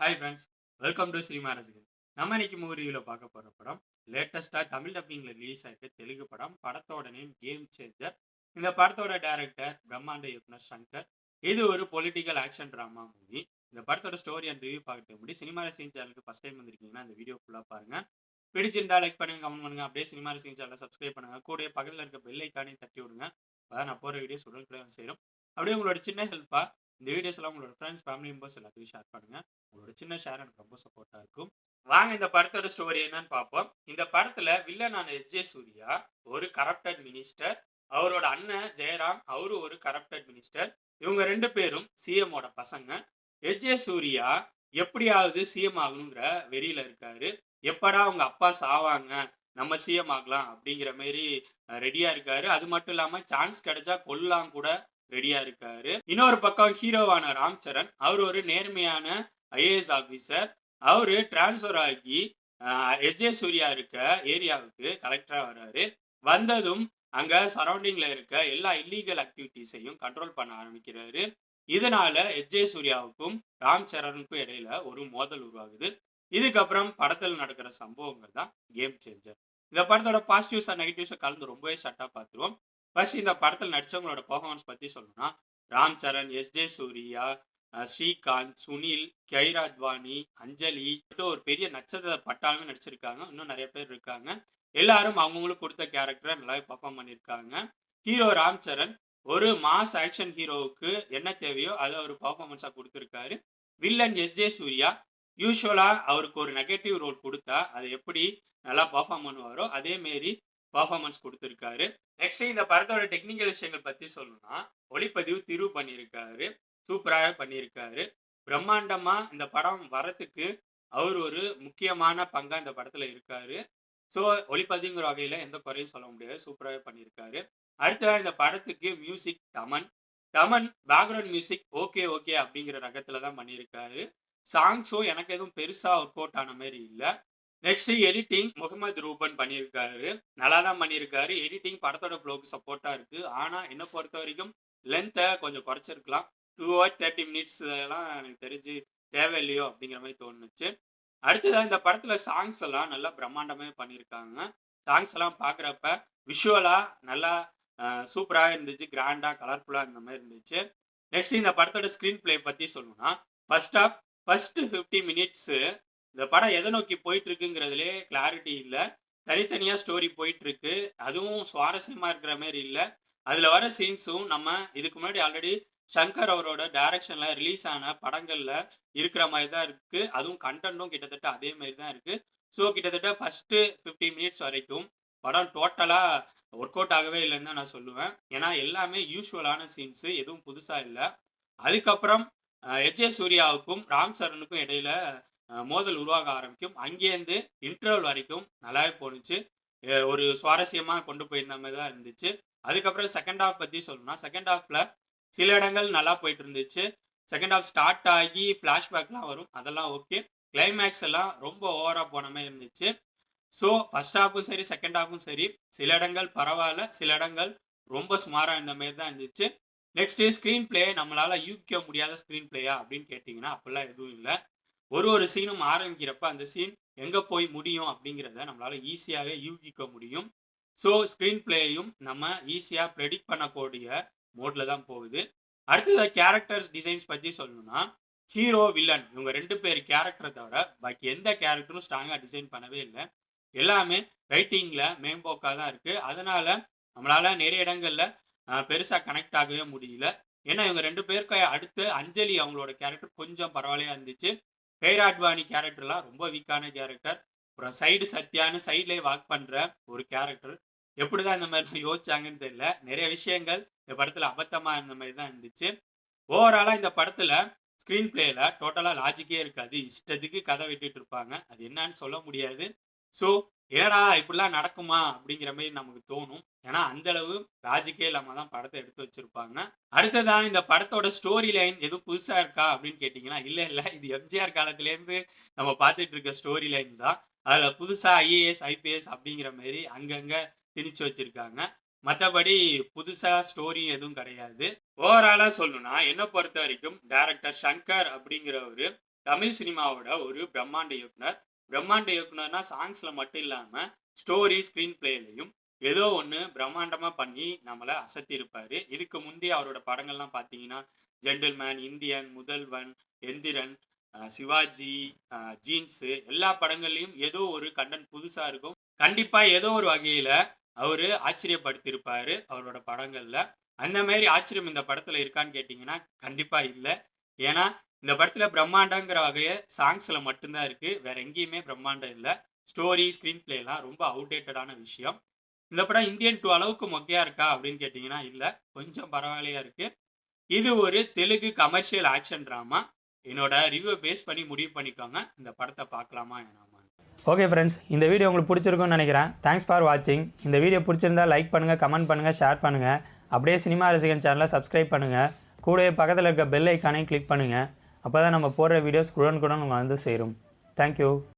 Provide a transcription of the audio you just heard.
Hi friends welcome to cinema Rasigan நம்ம இன்னைக்கு மூவியில் பார்க்க போகிற படம் லேட்டஸ்ட்டாக தமிழ் டப்பிங்கில் ரிலீஸ் ஆகிட்டு தெலுங்கு படம் படத்தோட நேம் கேம் சேஞ்சர் இந்த படத்தோட டைரக்டர் பிரம்மாண்ட இயக்குனர் சங்கர். இது ஒரு பொலிட்டிக்கல் ஆக்ஷன் ட்ராமா மூவி இந்த படத்தோட ஸ்டோரி அண்ட் ரிவ்யூ பார்க்க முடி சினிமா ரசிகன் சேனலுக்கு ஃபஸ்ட் டைம் வந்திருக்கீங்கன்னா இந்த வீடியோ ஃபுல்லாக பாருங்க. பிடிச்சிருந்தா லைக் பண்ணுங்க கமெண்ட் பண்ணுங்க. அப்படியே சினிமா ரசிகன் சேனலை சப்ஸ்கிரைப் பண்ணுங்க. கூட பக்கத்தில் இருக்க பெல் ஐக்கானையும் தட்டி விடுங்க. அதான் நான் போகிற வீடியோஸ் உடனுக்குள்ளே சேரும். அப்படியே உங்களோட சின்ன ஹெல்ப்பாக இந்த வீடியோஸ்லாம் உங்களோட ஃப்ரெண்ட்ஸ் ஃபேமிலி மெம்பர்ஸ் எல்லாத்தையும் ஷேர் பண்ணுங்க. உங்களோட சின்ன ஷேர் எனக்கு ரொம்ப சப்போர்ட்டாக இருக்கும். வாங்க இந்த படத்தோட ஸ்டோரி என்னன்னு பார்ப்போம். இந்த படத்துல வில்லனான எஜ்ஜே சூர்யா ஒரு கரப்டட் மினிஸ்டர் அவரோட அண்ணன் ஜெயராம் அவரு ஒரு கரப்டட் மினிஸ்டர் இவங்க ரெண்டு பேரும் சிஎம்மோட பசங்க. எஜ்ஜே சூர்யா எப்படியாவது சிஎம் ஆகணுங்கிற வெறியில இருக்காரு. எப்படா அவங்க அப்பா சாவாங்க நம்ம சிஎம் ஆகலாம் அப்படிங்கிற மாதிரி ரெடியா இருக்காரு. அது மட்டும் இல்லாம சான்ஸ் கிடைச்சா கொல்லலாம் கூட ரெடியா இருக்காரு. இன்னொரு பக்கம் ஹீரோவான ராம் சரண் அவர் ஒரு நேர்மையான ஐஏஎஸ் ஆபீசர் அவரு டிரான்ஸ்ஃபர் ஆகி எஜே சூர்யா இருக்க ஏரியாவுக்கு கலெக்டரா வர்றாரு வந்ததும் அங்க சரௌண்டிங்ல இருக்க எல்லா இல்லீகல் ஆக்டிவிட்டிஸையும் கண்ட்ரோல் பண்ண ஆரம்பிக்கிறாரு. இதனால எஜே சூர்யாவுக்கும் ராம் சரணுக்கும் இடையில ஒரு மோதல் உருவாகுது. இதுக்கப்புறம் படத்தில் நடக்கிற சம்பவங்கள் தான் கேம் சேஞ்சர் இந்த படத்தோட பாசிட்டிவ்ஸ் அண்ட் நெகட்டிவ்ஸை கலந்து ரொம்பவே ஷர்ட்டா பார்த்துருவோம். ஃபர்ஸ்ட் இந்த படத்தில் நடித்தவங்களோட பர்ஃபார்மன்ஸ் பற்றி சொல்லணும்னா ராம் சரண் எஸ் ஜே சூர்யா ஸ்ரீகாந்த் சுனில் கைர் அத்வானி அஞ்சலி ஒரு பெரிய நட்சத்திர பட்டாலுமே நடிச்சிருக்காங்க. இன்னும் நிறைய பேர் இருக்காங்க. எல்லாரும் அவங்கவுங்களுக்கு கொடுத்த கேரக்டரை நல்லாவே பர்ஃபார்ம் பண்ணியிருக்காங்க. ஹீரோ ராம் சரண் ஒரு மாஸ் ஆக்ஷன் ஹீரோவுக்கு என்ன தேவையோ அதை ஒரு பர்ஃபார்மன்ஸாக கொடுத்துருக்காரு. வில்லன் எஸ் ஜே சூர்யா யூஸ்வலாக அவருக்கு ஒரு நெகட்டிவ் ரோல் கொடுத்தா அதை எப்படி நல்லா பர்ஃபார்ம் பண்ணுவாரோ அதே மாரி பர்ஃபார்மன்ஸ் கொடுத்துருக்காரு. நெக்ஸ்ட் இந்த படத்தோட டெக்னிக்கல் விஷயங்கள் பற்றி சொல்லணும்னா ஒளிப்பதிவு திரு பண்ணியிருக்காரு. சூப்பராக பண்ணியிருக்காரு. பிரம்மாண்டமாக இந்த படம் வரத்துக்கு அவர் ஒரு முக்கியமான பங்காக இந்த படத்தில் இருக்காரு. ஸோ ஒளிப்பதிவுங்கிற வகையில் எந்த குறையும் சொல்ல முடியாது. சூப்பராகவே பண்ணியிருக்காரு. அடுத்ததா இந்த படத்துக்கு music Thaman. Thaman background music okay okay அப்படிங்கிற ரகத்தில் தான் பண்ணியிருக்காரு. சாங்ஸும் எனக்கு எதுவும் பெருசாக ஒர்க் அவுட் ஆன மாதிரி இல்லை. நெக்ஸ்ட் எடிட்டிங் முகமது ரூபன் பண்ணியிருக்காரு. நல்லா தான் பண்ணியிருக்காரு. எடிட்டிங் படத்தோட ஃப்ளோக்கு சப்போர்ட்டாக இருக்கு. ஆனால் என்ன பொறுத்த வரைக்கும் லென்த்தை கொஞ்சம் குறைச்சிருக்கலாம். டூ ஹவர் தேர்ட்டி மினிட்ஸ் எல்லாம் எனக்கு தெரிஞ்சு தேவையில்லையோ அப்படிங்கிற மாதிரி தோணுச்சு. அடுத்ததான் இந்த படத்தில் சாங்ஸ் எல்லாம் நல்லா பிரம்மாண்டமே பண்ணியிருக்காங்க. சாங்ஸ் எல்லாம் பார்க்குறப்ப விஷுவலாக நல்லா சூப்பராக இருந்துச்சு. கிராண்டாக கலர்ஃபுல்லாக இந்த மாதிரி இருந்துச்சு. நெக்ஸ்ட் இந்த படத்தோட ஸ்க்ரீன் பிளே பற்றி சொல்லணும்னா first half first fifty minutes இந்த படம் எதை நோக்கி போயிட்டு இருக்குங்கிறதுலே கிளாரிட்டி இல்லை. தனித்தனியாக ஸ்டோரி போயிட்டு இருக்கு அதுவும் சுவாரஸ்யமாக இருக்கிற மாதிரி இல்லை. அதில் வர சீன்ஸும் நம்ம இதுக்கு முன்னாடி ஆல்ரெடி சங்கர் அவரோட டைரக்ஷனில் ரிலீஸ் ஆன படங்களில் இருக்கிற மாதிரி தான் இருக்குது அதுவும் கண்டென்ட்டும் கிட்டத்தட்ட அதே மாதிரி தான் இருக்குது ஸோ கிட்டத்தட்ட ஃபஸ்ட்டு ஃபிஃப்டி மினிட்ஸ் வரைக்கும் படம் டோட்டலாக ஒர்க் அவுட் ஆகவே இல்லைன்னு தான் நான் சொல்லுவேன். ஏன்னா எல்லாமே யூஸ்வலான சீன்ஸு எதுவும் புதுசாக இல்லை. அதுக்கப்புறம் எச் ஏ சூர்யாவுக்கும் ராம் சரணுக்கும் இடையில மோதல் உருவாக ஆரம்பிக்கும். அங்கேருந்து இன்டர்வல் வரைக்கும் நல்லாவே போணுச்சு. ஒரு சுவாரஸ்யமாக கொண்டு போயிருந்த மாதிரி தான் இருந்துச்சு. அதுக்கப்புறம் செகண்ட் ஹாஃப் பற்றி சொல்லணும்னா செகண்ட் ஹாஃப்ல சில இடங்கள் நல்லா போயிட்டு இருந்துச்சு. செகண்ட் ஹாஃப் ஸ்டார்ட் ஆகி ஃப்ளாஷ்பேக்லாம் வரும். அதெல்லாம் ஓகே கிளைமேக்ஸ் எல்லாம் ரொம்ப ஓவராக போன மாதிரி இருந்துச்சு. ஸோ ஃபர்ஸ்ட் ஹாஃபும் சரி செகண்ட் ஹாஃபும் சரி. சில இடங்கள் பரவாயில்ல சில இடங்கள் ரொம்ப சுமாராக இந்த மாதிரி தான் இருந்துச்சு. நெக்ஸ்ட் ஸ்க்ரீன் பிளே நம்மளால் யூகிக்க முடியாத ஸ்க்ரீன் பிளேயா அப்படின்னு கேட்டிங்கன்னா அப்படிலாம் எதுவும் இல்லை. ஒரு ஒரு சீனும் ஆரம்பிக்கிறப்ப அந்த சீன் எங்கே போய் முடியும் அப்படிங்கிறத நம்மளால ஈஸியாகவே யூகிக்க முடியும். ஸோ ஸ்க்ரீன் பிளேயும் நம்ம ஈஸியாக ப்ரெடிக்ட் பண்ணக்கூடிய மோடில் தான் போகுது. அடுத்தது கேரக்டர்ஸ் டிசைன்ஸ் பற்றி சொல்லணும்னா ஹீரோ வில்லன் இவங்க ரெண்டு பேர் கேரக்டரை தவிர பாக்கி எந்த கேரக்டரும் ஸ்ட்ராங்காக டிசைன் பண்ணவே இல்லை. எல்லாமே ரைட்டிங்கில் மேம்போக்காக தான் இருக்குது அதனால் நம்மளால் நிறைய இடங்களில் பெருசாக கனெக்ட் ஆகவே முடியல. ஏன்னா இவங்க ரெண்டு பேருக்கு அடுத்து அஞ்சலி அவங்களோட கேரக்டர் கொஞ்சம் பரவாயில்லையா இருந்துச்சு. கைராட்வானி கேரக்டர்லாம் ரொம்ப வீக்கான கேரக்டர் அப்புறம் சைடு சத்தியான்னு சைட்லேயே வாக் பண்ணுற ஒரு கேரக்டர் எப்படிதான் இந்த மாதிரி யோசிச்சாங்கன்னு தெரியல. நிறைய விஷயங்கள் இந்த படத்துல அபத்தமா இருந்த மாதிரி தான் இருந்துச்சு. ஓவராலா இந்த படத்துல ஸ்கிரீன் பிளேல டோட்டலா லாஜிக்கே இருக்காது. இஷ்டத்துக்கு கதை விட்டுட்டு இருப்பாங்க. அது என்னன்னு சொல்ல முடியாது. ஸோ ஏடா இப்படிலாம் நடக்குமா? அப்படிங்கிற மாதிரி நமக்கு தோணும். ஏன்னா அந்த அளவு லாஜிக்கே இல்லாம தான் படத்தை எடுத்து வச்சிருப்பாங்க. அடுத்ததான் இந்த படத்தோட ஸ்டோரி லைன் எதுவும் புதுசா இருக்கா அப்படின்னு கேட்டீங்கன்னா இல்ல இல்ல. இது எம்ஜிஆர் காலத்துல இருந்து நம்ம பார்த்துட்டு இருக்க ஸ்டோரி லைன் தான். அதுல புதுசா ஐஏஎஸ் ஐபிஎஸ் அப்படிங்கிற மாதிரி அங்கங்க திணிச்சு வச்சிருக்காங்க. மற்றபடி புதுசா ஸ்டோரி எதுவும் கிடையாது. ஓவராலா சொல்லணும்னா என்ன பொறுத்த வரைக்கும் டைரக்டர் சங்கர் அப்படிங்கிறவரு தமிழ் சினிமாவோட ஒரு பிரம்மாண்ட இயக்குனர். பிரம்மாண்ட இயக்குனர்னா சாங்ஸில் மட்டும் இல்லாமல் ஸ்டோரி, ஸ்க்ரீன் பிளேலையும் ஏதோ ஒன்று பிரம்மாண்டமாக பண்ணி நம்மளை அசத்தியிருப்பாரு. இதுக்கு முந்தைய அவரோட படங்கள்லாம் பார்த்தீங்கன்னா, Gentleman, Indian, Mudhalvan, Enthiran, Sivaji, Jeans எல்லா படங்கள்லையும் ஏதோ ஒரு கண்டன் புதுசாக இருக்கும். கண்டிப்பாக ஏதோ ஒரு வகையில் அவர் ஆச்சரியப்படுத்தியிருப்பாரு அவரோட படங்களில் அந்த மாதிரி ஆச்சரியம் இந்த படத்தில் இருக்கான்னு கேட்டிங்கன்னா கண்டிப்பாக இல்லை ஏன்னா, இந்த படத்தில் பிரம்மாண்டங்கிற வகைய சாங்ஸில் மட்டும்தான் இருக்குது வேற எங்கேயுமே பிரம்மாண்டம் இல்லை. ஸ்டோரி, ஸ்க்ரீன் பிளேலாம் ரொம்ப அவுடேட்டடான விஷயம். இந்த படம் இந்தியன் டூ அளவுக்கு மொக்கையா இருக்கா அப்படின்னு கேட்டிங்கன்னா இல்லை. கொஞ்சம் பரவாயில்லையா இருக்குது இது ஒரு தெலுங்கு கமர்ஷியல் ஆக்ஷன் ட்ராமா என்னோட ரிவ்யூ பேஸ் பண்ணி முடிவு பண்ணிக்கோங்க. இந்த படத்தை பார்க்கலாமா என்னாமா ஓகே ஃப்ரெண்ட்ஸ் இந்த வீடியோ உங்களுக்கு பிடிச்சிருக்கும்னு நினைக்கிறேன். தேங்க்ஸ் ஃபார் வாட்சிங் இந்த வீடியோ பிடிச்சிருந்தா லைக் பண்ணுங்கள் கமெண்ட் பண்ணுங்கள் ஷேர் பண்ணுங்கள் அப்படியே சினிமா ரசிகன் சேனலை சப்ஸ்கிரைப் பண்ணுங்கள் கூடவே பக்கத்தில் இருக்க பெல் ஐக்கானையும் கிளிக் பண்ணுங்கள் அப்போ தான் நம்ம போடுற வீடியோஸ் குடன் குடன் வந்து சேரும். தேங்க்யூ